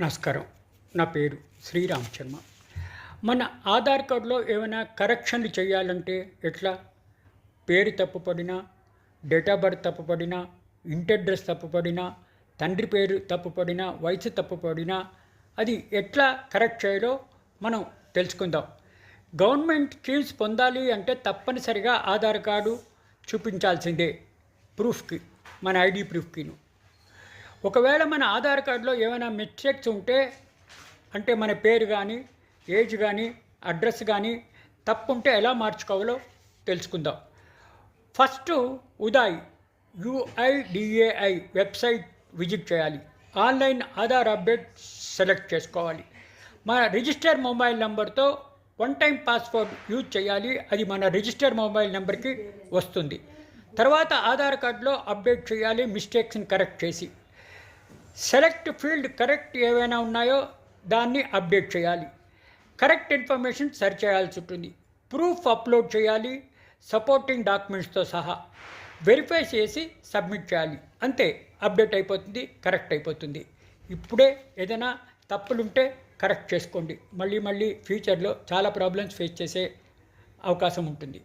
నమస్కారం. నా పేరు శ్రీరామ్ శర్మ. మన ఆధార్ కార్డులో ఏమైనా కరెక్షన్లు చేయాలంటే ఎట్లా? పేరు తప్పుపడినా డేట్ ఆఫ్ బర్త్ తప్పుపడినా ఇంటి అడ్రస్ తప్పుపడినా తండ్రి పేరు తప్పుపడినా వయసు తప్పుపడినా అది ఎట్లా కరెక్ట్ చేయాలో మనం తెలుసుకుందాం. గవర్నమెంట్ స్కీమ్స్ పొందాలి అంటే తప్పనిసరిగా ఆధార్ కార్డు చూపించాల్సిందే. ప్రూఫ్కి మన ఐడి ప్రూఫ్కిను. ఒకవేళ మన ఆధార్ కార్డులో ఏమైనా మిస్టేక్స్ ఉంటే అంటే మన పేరు కానీ ఏజ్ కానీ అడ్రస్ కానీ తప్పు ఉంటే ఎలా మార్చుకోవాలో తెలుసుకుందాం. ఫస్ట్ ఉదాయ్ యుఐడిఏఐ వెబ్సైట్ విజిట్ చేయాలి. ఆన్లైన్ ఆధార్ అప్డేట్ సెలెక్ట్ చేసుకోవాలి. మన రిజిస్టర్ మొబైల్ నెంబర్తో వన్ టైం పాస్వర్డ్ యూజ్ చేయాలి. అది మన రిజిస్టర్ మొబైల్ నెంబర్కి వస్తుంది. తర్వాత ఆధార్ కార్డులో అప్డేట్ చేయాలి మిస్టేక్స్ని కరెక్ట్ చేసి. సెలెక్ట్ ఫీల్డ్ కరెక్ట్ ఏవైనా ఉన్నాయో దాన్ని అప్డేట్ చేయాలి. కరెక్ట్ ఇన్ఫర్మేషన్ సెర్చ్ చేయాల్సి ఉంటుంది. ప్రూఫ్ అప్లోడ్ చేయాలి. సపోర్టింగ్ డాక్యుమెంట్స్తో సహా వెరిఫై చేసి సబ్మిట్ చేయాలి. అంతే అప్డేట్ అయిపోతుంది కరెక్ట్ అయిపోతుంది. ఇప్పుడే ఏదైనా తప్పులుంటే కరెక్ట్ చేసుకోండి. మళ్ళీ మళ్ళీ ఫ్యూచర్లో చాలా ప్రాబ్లమ్స్ ఫేస్ చేసే అవకాశం ఉంటుంది.